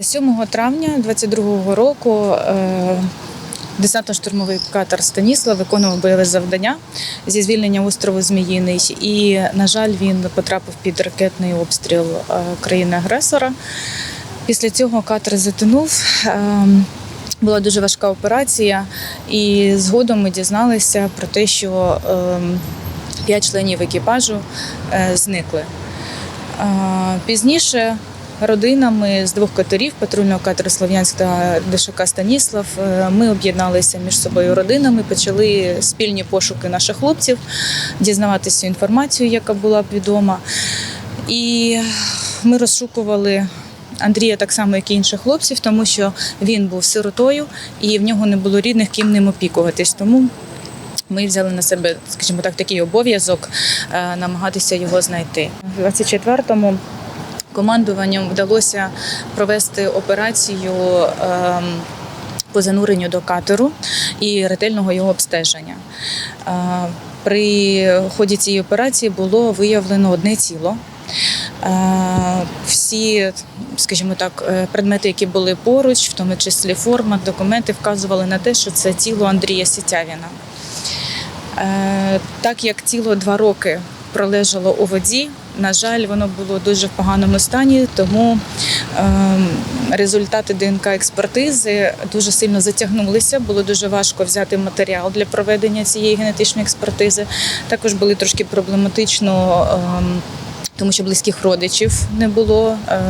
7 травня 22-го року е, десантно-штурмовий катер Станіслав виконував бойове завдання зі звільнення острову Зміїний. І, на жаль, він потрапив під ракетний обстріл е, країни-агресора. Після цього катер затонув. Е, Була дуже важка операція, і згодом ми дізналися про те, що п'ять членів екіпажу зникли. Пізніше родинами з двох катерів патрульного катеру Слов'янськ та ДШК Станіслав е, ми об'єдналися між собою родинами, почали спільні пошуки наших хлопців, дізнаватися інформацію, яка була б відома. І ми розшукували. Андрія так само, як і інших хлопців, тому що він був сиротою і в нього не було рідних, ким ним опікуватись. Тому ми взяли на себе, скажімо так, такий обов'язок е, намагатися його знайти. У 24-му командуванням вдалося провести операцію. ем, По зануренню до катеру і ретельного його обстеження. Е, При ході цієї операції було виявлено одне тіло. Е, Всі, скажімо так, е, предмети, які були поруч, в тому числі форма, документи, вказували на те, що це тіло Андрія Сітявіна. Так як тіло два роки пролежало у воді, на жаль, воно було дуже в поганому стані, тому ем, результати ДНК експертизи дуже сильно затягнулися. Було дуже важко взяти матеріал для проведення цієї генетичної експертизи. Також були трошки проблематично. ем, тому що близьких родичів не було. Е,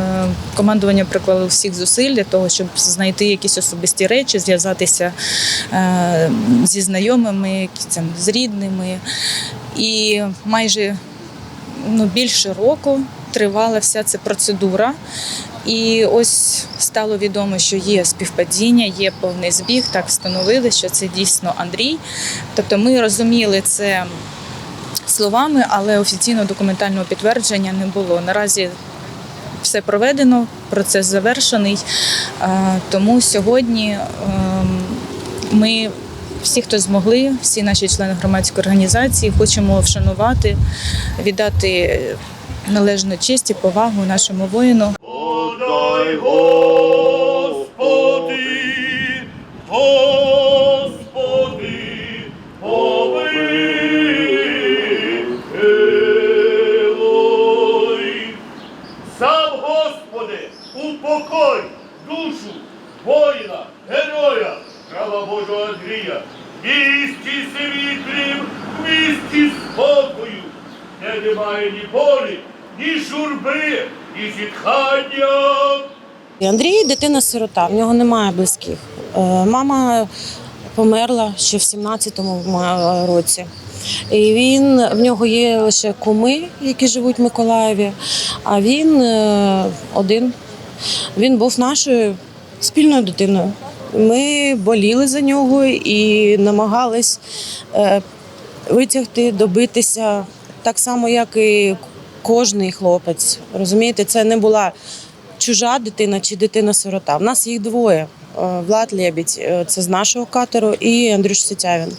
Командування приклало всіх зусиль для того, щоб знайти якісь особисті речі, зв'язатися е, зі знайомими, з рідними. І майже ну, більше року тривала вся ця процедура. І ось стало відомо, що є співпадіння, є повний збіг. Так встановили, що це дійсно Андрій. Тобто ми розуміли це словами, але офіційного документального підтвердження не було. Наразі все проведено, процес завершений. Е, Тому сьогодні ем, ми. Всі, хто змогли, всі наші члени громадської організації, хочемо вшанувати, віддати належну честь і повагу нашому воїну. Подай, Господи, Господи, помилуй. Сам Господи, упокой душу воїна, героя, права Божого Андрія, місті світлім, в місті спокою, де немає ні болі, ні журби, ні зітхання. Андрій дитина сирота, в нього немає близьких. Е, Мама померла ще в 17-му році. І він в нього є лише куми, які живуть в Миколаєві, а він е, один. Він був нашою спільною дитиною. Ми боліли за нього і намагались е, витягти, добитися так само, як і кожний хлопець. Розумієте, це не була чужа дитина чи дитина-сирота. У нас їх двоє. Е, Влад Лєбідь, е, це з нашого катеру, і Андрюш Сетявін.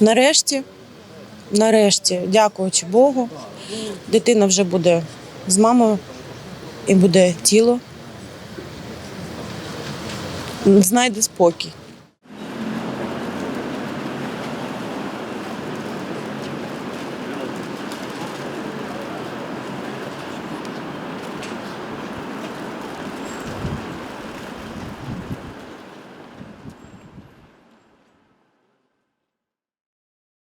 Нарешті, нарешті, дякуючи Богу, дитина вже буде з мамою і буде тіло. Знайде спокій.